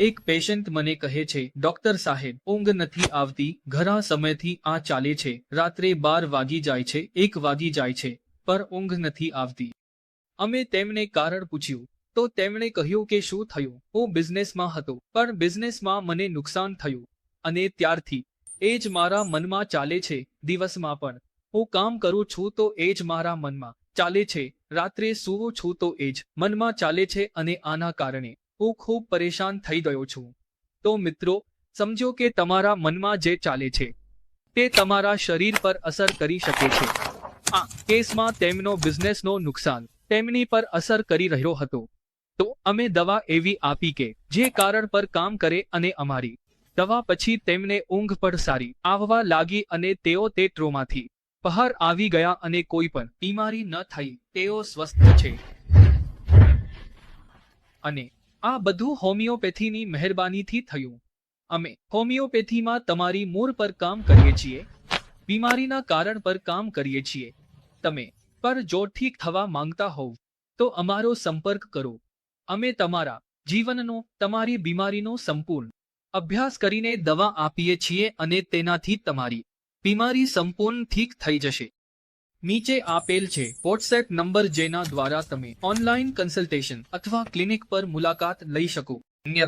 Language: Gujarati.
એક પેશન્ટ મને કહે છે, ડોક્ટર સાહેબ, ઊંઘ નથી આવતી, ઘણા સમયથી આ ચાલે છે, રાત્રે બાર વાગી જાય છે, એક વાગી જાય છે, પર ઊંઘ નથી આવતી. અમે તેમને કારણ પૂછ્યું. તો તેમણે કહ્યું કે શું થયું? હું બિઝનેસમાં હતો, પણ બિઝનેસમાં મને નુકસાન થયું. અને ત્યારથી, એ જ મારા મનમાં ચાલે છે, દિવસમાં પણ. હું કામ કરું છું તો એ જ મારા મનમાં ચાલે છે, રાત્રે સૂવું છું તો એ જ મનમાં ચાલે છે અને આના કારણે. હું ખૂબ પરેશાન થઈ ગયો છું. તો મિત્રો, સમજો કે તમારા મનમાં જે ચાલે છે, તે તમારા શરીર પર અસર કરી શકે છે. આ કેસમાં તેમનો બિઝનેસનો નુકસાન તેમની પર અસર કરી રહ્યો હતો. તો અમે દવા એવી આપી કે જે કારણ પર કામ કરે અને અમારી દવા પછી તેમને ઊંઘ પણ સારી આવવા લાગી અને તેઓ તે ટ્રોમાંથી બહાર આવી ગયા અને કોઈ પણ બીમારી ન થઈ, તેઓ સ્વસ્થ છે. અને આ બધું હોમિયોપેથીની મહેરબાનીથી થયું. અમે હોમિયોપેથીમાં તમારી મૂળ પર કામ કરીએ છીએ, બીમારીના કારણ પર કામ કરીએ છીએ. તમે પર જો ઠીક થવા માંગતા હોવ, તો અમારો સંપર્ક કરો. અમે તમારા જીવનનો, તમારી બીમારીનો સંપૂર્ણ અભ્યાસ કરીને દવા આપીએ છીએ અને તેનાથી તમારી બીમારી સંપૂર્ણ ઠીક થઈ જશે. નીચે આપેલ છે વોટ્સએપ નંબર જેના દ્વારા તમે ઓનલાઈન કન્સલ્ટેશન અથવા ક્લિનિક પર મુલાકાત લઈ શકો. અન્ય